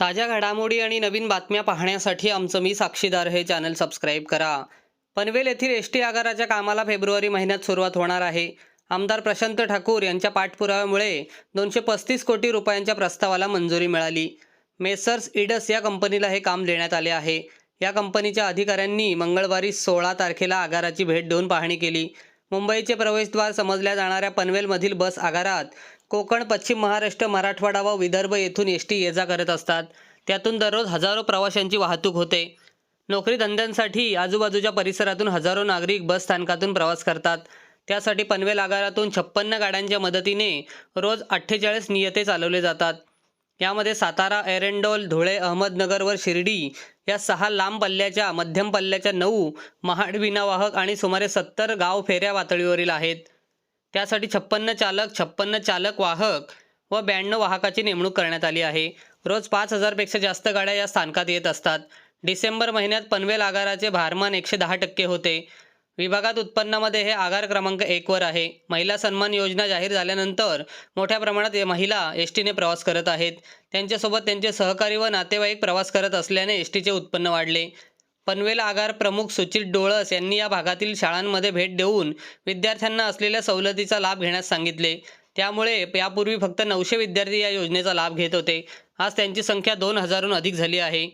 ताज्या घडामोडी आणि नवीन बातम्या पाहण्यासाठी आमचं मी साक्षीदार हे चॅनल सबस्क्राईब करा. पनवेल येथील एस टी आगाराच्या कामाला फेब्रुवारी महिन्यात सुरुवात होणार आहे. आमदार प्रशांत ठाकूर यांच्या पाठपुराव्यामुळे दोनशे पस्तीस कोटी रुपयांच्या प्रस्तावाला मंजुरी मिळाली. मेसर्स इडस या कंपनीला हे काम देण्यात आले आहे. या कंपनीच्या अधिकाऱ्यांनी मंगळवारी सोळा तारखेला आगाराची भेट देऊन पाहणी केली. मुंबईचे प्रवेशद्वार समजल्या जाणाऱ्या पनवेलमधील बस आगारात कोकण पश्चिम महाराष्ट्र मराठवाडा व विदर्भ येथून एस टी ये जा करत असतात. त्यातून दररोज हजारो प्रवाशांची वाहतूक होते. नोकरी धंद्यांसाठी आजूबाजूच्या परिसरातून हजारो नागरिक बस स्थानकातून प्रवास करतात. त्यासाठी पनवेल आगारातून छप्पन्न गाड्यांच्या मदतीने रोज अठ्ठेचाळीस नियते चालवले जातात. यामध्ये सातारा एरंडोल धुळे अहमदनगर व शिर्डी या सहा लांब पल्ल्याच्या मध्यम पल्ल्याच्या नऊ महाड विनावाहक आणि सुमारे सत्तर गाव फेऱ्या पातळीवरील आहेत. त्यासाठी छप्पन्न चालक छप्पन्न चालक वाहक व ब्याण्णव वाहकाची नेमणूक करण्यात आली आहे. रोज पाच हजारपेक्षा जास्त गाड्या या स्थानकात येत असतात. डिसेंबर महिन्यात पनवेल आगाराचे भारमान एकशे दहा टक्के होते. विभागात उत्पन्नामध्ये हे आगार क्रमांक एकवर आहे. महिला सन्मान योजना जाहीर झाल्यानंतर मोठ्या प्रमाणात महिला एस टीने प्रवास करत आहेत. त्यांच्यासोबत त्यांचे सहकारी व नातेवाईक प्रवास करत असल्याने एस टीचे उत्पन्न वाढले. पनवेल आगार प्रमुख सुचित डोळस यांनी या भागातील शाळांमध्ये भेट देऊन विद्यार्थ्यांना असलेल्या सवलतीचा लाभ घेण्यास सांगितले. त्यामुळे यापूर्वी फक्त नऊशे विद्यार्थी या योजनेचा लाभ घेत होते. आज त्यांची संख्या दोन हजारहून अधिक झाली आहे.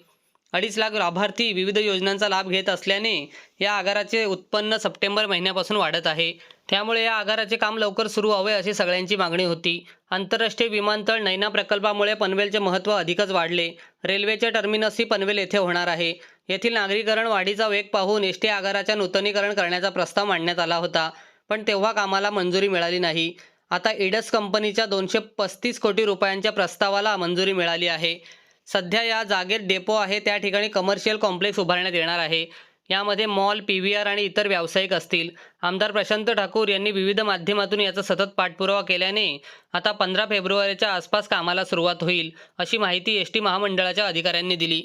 अडीच लाख लाभार्थी विविध योजनांचा लाभ घेत असल्याने या आगाराचे उत्पन्न सप्टेंबर महिन्यापासून वाढत आहे. त्यामुळे या आगाराचे काम लवकर सुरू व्हावे अशी सगळ्यांची मागणी होती. आंतरराष्ट्रीय विमानतळ नैना प्रकल्पामुळे पनवेलचे महत्त्व अधिकच वाढले. रेल्वेचे टर्मिनसही पनवेल येथे होणार आहे. येथील नागरीकरण वाढीचा वेग पाहून एस टी आगाराच्या नूतनीकरण करण्याचा प्रस्ताव मांडण्यात आला होता पण तेव्हा कामाला मंजुरी मिळाली नाही. आता इडस कंपनीच्या दोनशे पस्तीस कोटी रुपयांच्या प्रस्तावाला मंजुरी मिळाली आहे. सध्या या जागेत डेपो आहे. त्या ठिकाणी कमर्शियल कॉम्प्लेक्स उभारण्यात येणार आहे. यामध्ये मॉल पी व्ही आर आणि इतर व्यावसायिक असतील. आमदार प्रशांत ठाकूर यांनी विविध माध्यमातून याचा सतत पाठपुरावा केल्याने आता पंधरा फेब्रुवारीच्या आसपास कामाला सुरुवात होईल अशी माहिती एस टी महामंडळाच्या अधिकाऱ्यांनी दिली.